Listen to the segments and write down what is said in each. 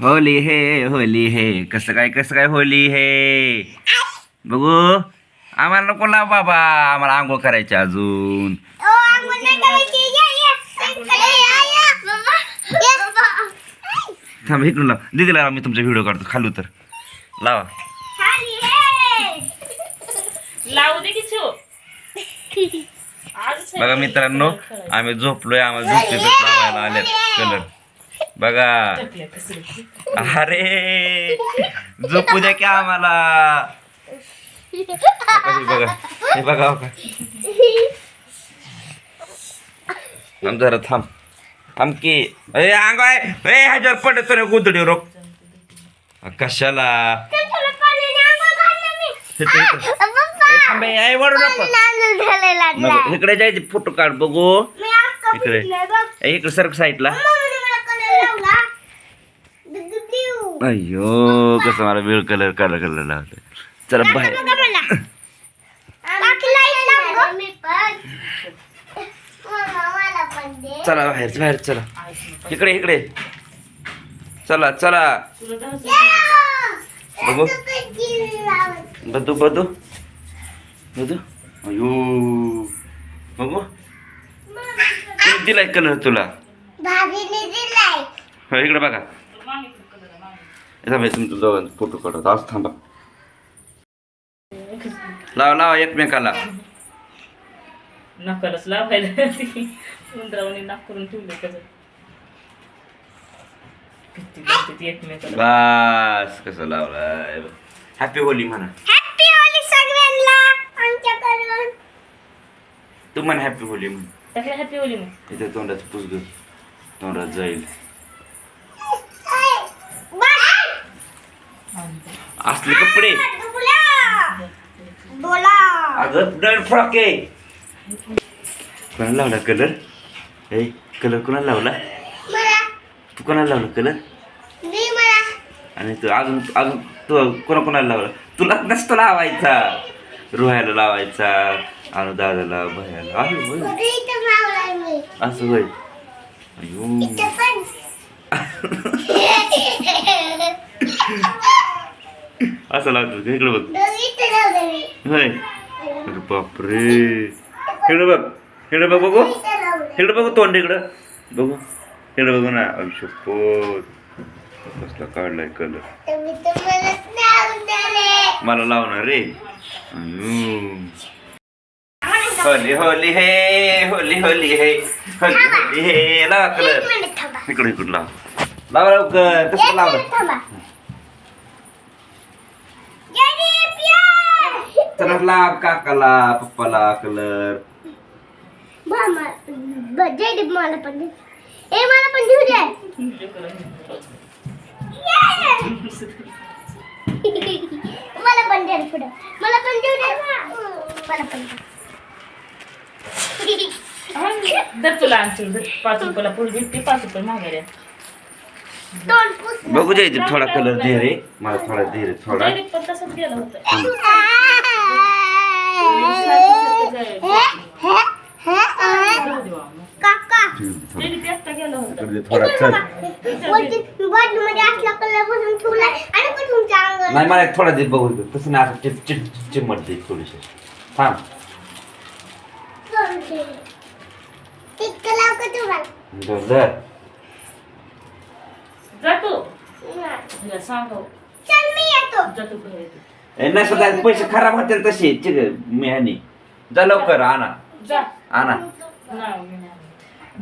Holy हे होली हे. कसं काय कसं काय होली हे? बघू. आम्हाला नको ना बाबा. आम्हाला आंघोळ करायची अजून. थांब इकडून लाव. दिदीला लावा, मी तुमचा व्हिडिओ काढतो. खालू तर. लावा. दे बघा मित्रांनो आम्ही झोपलोय. आम्हाला झोपले लावायला आल्यात. कलर बघा. अरे झोपू द्या की आम्हाला. बघा हे बघा बघा. जरा थांब. थांब की. अरे अंगाय ए ह्याच्यावर पडतो ना गुदडी रोग कशाला? इकडे जायचे फोटो काढ बघू. इकडे. इकडे सरक साईडला अय्यो कसं मला वेळ कलर कलर कलर लावतो चला बाहेर चला बाहेर बाहेर चला. इकडे इकडे. चला चला. बघू. बदू बदू. बदू. अयो बघू. दिलाय कलर तुला. इकडे बघा. थांबा तुमचं दोघांचा फोटो काढत. आज थांबा. लावा लावा एकमेकाला. नकलच लावायला ती उंदरावणी नाक करून ठेवले कसं किती बोलते ती एकमेकाला. बस कसं लावलाय. हॅपी होली म्हणा. हॅपी होली सगळ्यांना आमच्याकडून. तू म्हण हॅपी होली म्हण. हॅपी होली इथे तोंडाचं पुसग. तोंडात जाईल. असले कपडे. अगं ब्लड फ्रॉक आहे. कोणाला लावला कलर? हे कलर कोणाला लावला? तू कोणाला लावला कलर? आणि तू अजून अजून तू कोणा कोणाला लावला? तुला नसतो लावायचा. रोहायला लावायचा आणि दादाला भयाला असं होय अयो. असं लावतो का? इकडे बघ. होय. अरे बापरे. इकडे बघ इकडे बघ बघू. इथं इकडे बघू तोंड इकडं. बघू. इकडे बघू ना. आयुष्यपोत कसला काढलाय कलर मला लावणार रे. होली होली हे. होली होली हे. होली होली हे. लावा कलर इकडे इकडे लाव. लावा लवकर. कसं लावलं? लाव काकाला पप्पाला कलर मामा ब- जय दीप मला पण दे. ए मला पण देऊ दे मला पण दे पुढं मला पण देऊ दे ना. मला पण दे. दर तुला आणशील. पाच रुपयाला फुल भेटते पाच रुपये ना. बघू द्यायचे थोडा कलर दे रे. मला थोडा दे रे थोडा. थोडा नाही मला थोडा दे बघू तसं नाही असं चिप चिप चिमट दे थोडीशी. थांब. जर जातो. सांगव. चल मी येतो. जातो घरी. नाही सुद्धा पैसे खराब होतील तसे चिक मी ह्यानी जा लवकर आणा. जा. आणा. नाही मी नाही.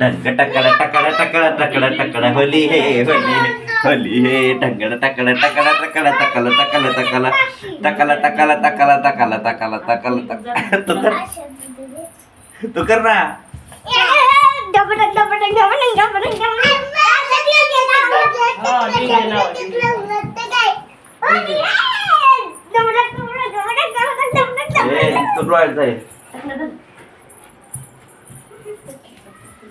ढंग टकडा टकडा टकडा टकडा टकडा होली हे होली हे होली हे. ढंगडा टकडा टकडा टकडा टकला टकला टकला. टकला टकला टकला टकला टकला टकला टकला. तू कर तू कर ना. डबडक डबडक डबडक डबडक डबडक हा, DJ लावा, DJ.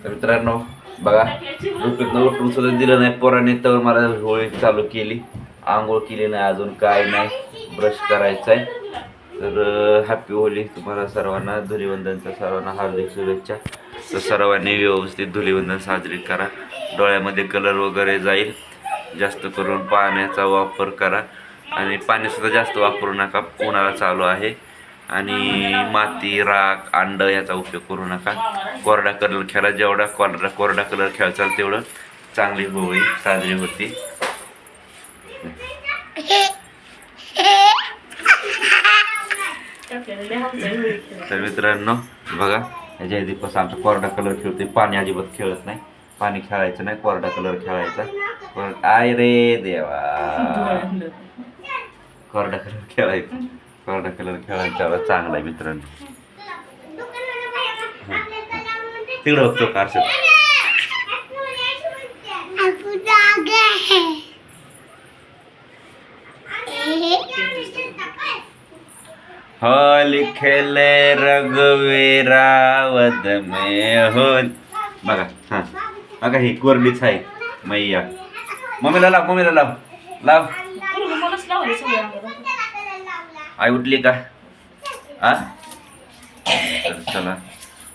तर मित्रांनो बघा झोपेतनं उठून सुद्धा दिलं नाही. पोराने तर मला होळी चालू केली. आंघोळ केली नाही अजून काय नाही. ब्रश करायचा आहे. तर हॅपी होली तुम्हाला सर्वांना. धुलीवंदनच्या सर्वांना. हार्दिक शुभेच्छा. तर सर्वांनी व्यवस्थित धुलीवंदन साजरी करा. डोळ्यामध्ये कलर वगैरे जाईल. जास्त करून पाण्याचा वापर करा. आणि पाणीसुद्धा जास्त वापरू नका. उन्हाळा चालू आहे. आणि माती राख अंड याचा उपयोग करू नका. कोरडा कलर खेळा. जेवढा कोरडा कोरडा कलर खेळचाल तेवढं चांगली होळी साजरी होती. तर मित्रांनो बघा. याच्या आधी कसं आमचा कोरडा कलर खेळतोय. पाणी अजिबात खेळत नाही. पाणी खेळायचं नाही कोरडा कलर खेळायचा. पण आय रे देवा. कोरडा कलर खेळायचा. कोरडा कलर खेळायचा. चांगला आहे मित्रांनो. तिकडं बघतो कारशत होली लिखेले रघुवीरा वद में होल बघा हां. बघा ही कोरडीच आहे मैया. मम्मीला लाव मम्मीला लाव. लाव. आई उठली का? आ? चला.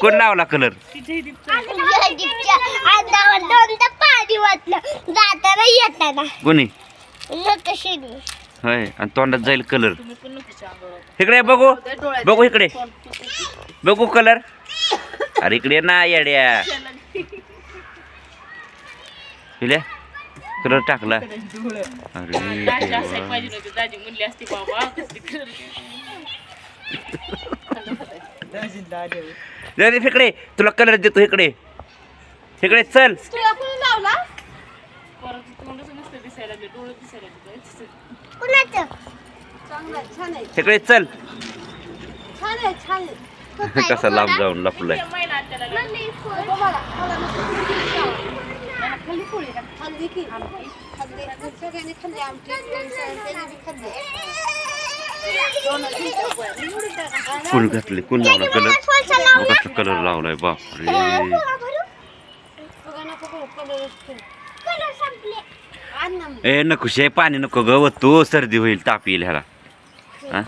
कोण लावला कलर पाणी वाटलं जाताना येताना कोणी? होय आणि तोंडात जाईल कलर इकडे बघू. बघू इकडे. बघू कलर अरे इकडे ना येड्या. पिल्या कलर टाकला. अरे जयदीप इकडे तुला कलर देतो इकडे. इकडे चल. तुला चल. कसा लांब जाऊन लपलाय. पोळी की. खाल्ली, सगळ्यांनी खाल्ली खाल्ली. फुल घातले कोण लावला कलर. कसला कलर लावलाय बाप रे ए नको शे पाणी नको ग तू सर्दी होईल ताप येईल ह्याला. हा?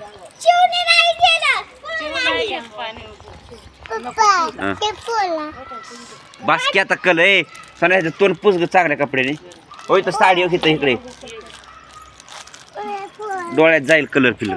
नाही येत पाणी हा. बास की आता कल ए सणायचं तोंड पुस ग चांगल्या कपड्याने. होय तर साडी घेत इकडे. डोळ्यात जाईल कलर फिलर